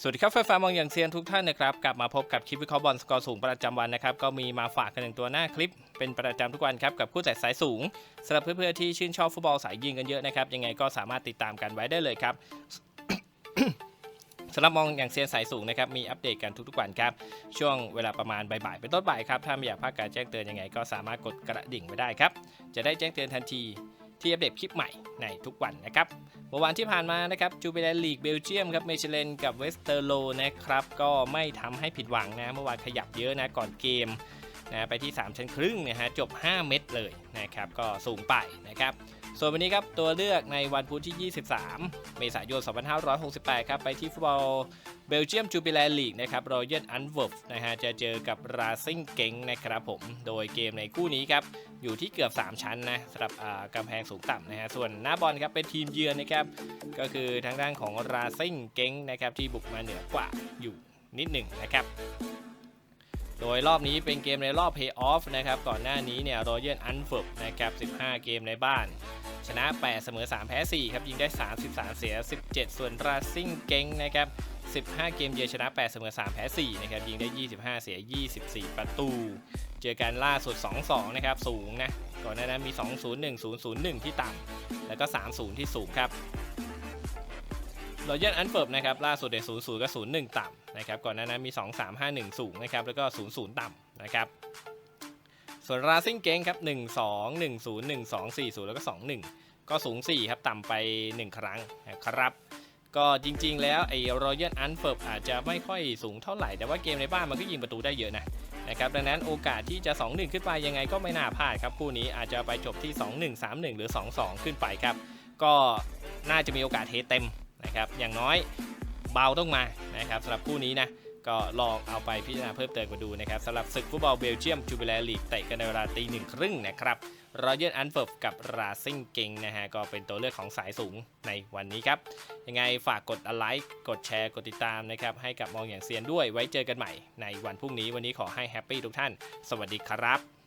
สวัสดีครับแฟนๆมองอย่างเซียนทุกท่านนะครับ กลับมาพบกับคลิปวิเคราะห์บอลสกอร์สูงประจำวันนะครับก็มีมาฝากกันหนึ่งตัวหน้าคลิปเป็นประจำทุกวันครับกับคู่แตะสายสูงสำหรับเพื่อนๆที่ชื่นชอบฟุตบอลสายยิงกันเยอะนะครับยังไงก็สามารถติดตามกันไว้ได้เลยครับสำหรับมองอย่างเซียนสายสูงนะครับมีอัปเดตกันทุกๆวันครับช่วงเวลาประมาณบ่ายๆเป็นต้นบ่ายครับถ้าไม่อยากพลาดการแจ้งเตือนยังไง ก็สามารถกดกระดิ่งไว้ได้ครับจะได้แจ้งเตือนทันที ที่อัปเดตคลิปใหม่ในทุกวันนะครับเมื่อวานที่ผ่านมานะครับจูเบเลลีกเบลเยียมครับเมเชเลนกับเวสเตอร์โลนะครับก็ไม่ทำให้ผิดหวังนะเมื่อวานขยับเยอะนะก่อนเกม นะไปที่ 3 ชั้นครึ่งนะฮะจบ 5 เม็ดเลยนะครับก็สูงไปนะครับส่วนวันนี้ครับตัวเลือกในวันพุธที่ 23 เมษายน 2568 ครับไปที่ฟุตบอลเบลเยียมจูเบเลนลีกนะครับรอยัลอันเวิร์ฟนะฮะจะเจอกับราซิงเก่งนะครับผม โดยเกมในคู่นี้ครับอยู่ที่เกือบ 3 ชั้นนะสำหรับกำแพงสูงต่ำนะฮะส่วนหน้าบอลครับเป็นทีมเยือนนะครับก็คือทางด้านของราซิงเก้งนะครับที่บุกมาเหนือกว่าอยู่นิดหนึ่งนะครับ โดยรอบนี้เป็นเกมในรอบเพย์ออฟนะครับ ก่อนหน้านี้เนี่ยรอยัลอันเฟิร์นะครับ 15 เกมในบ้าน ชนะ 8 เสมอ 3 แพ้ 4 ครับ ยิงได้ 33 เสีย 17 ส่วนราซิ่งเก้งนะครับ 15 เกมเยือนชนะ 8 เสมอ 3 แพ้ 4 นะครับ ยิงได้ 25 เสีย 24 ประตู เจอกันล่าสุด 2-2 นะครับ สูงนะ ก่อนหน้านั้นมี 2-0-1 0-0-1 ที่ต่ำ แล้วก็ 3-0 ที่สูงครับ รอยัลอันเฟิร์บนะครับล่าสุดเด็0-0ก็0-1ต่ำนะครับก่อนหน้านั้นมี2-3-5-1สูงนะครับแล้วก็0-0ต่ำนะครับส่วนราซิงเก้งครับ1-2 1-0 1-2 4-0แล้วก็2-1ก็สูง4ครับต่ำไป1ครั้งนะครับก็จริงๆ แล้วไอ้รอยัลอันเฟิร์บอาจจะไม่ค่อยสูงเท่าไหร่ แต่ว่าเกมในบ้านมันก็ยิงประตูได้เยอะนะนะครับดังนั้นโอกาสที่จะ 2-1 ขึ้นไปยังไงก็ไม่น่าพลาดครับคู่นี้อาจจะไปจบที่ 2-1 3-1 หรือ 2-2 ขึ้นไปครับ ก็น่าจะมีโอกาสเทเต็ม นะครับอย่างน้อยเบาต้องมานะครับสำหรับคู่นี้นะก็ลองเอาไปพิจารณาเพิ่มเติมมาดูนะครับสำหรับศึกฟุตบอลเบลเยียมจูเบลลีกเตะกันในเวลาตีหนึ่งครึ่งนะครับรอยัลอันเฟิร์กับราซิงเกงนะฮะก็เป็นตัวเลือกของสายสูงในวันนี้ครับ ยังไงฝากกดไลค์กดแชร์ กดติดตามนะครับ ให้กับมองอย่างเซียนด้วยไว้เจอกันใหม่ในวันพรุ่งนี้วันนี้ขอให้แฮปปี้ทุกท่าน สวัสดีครับ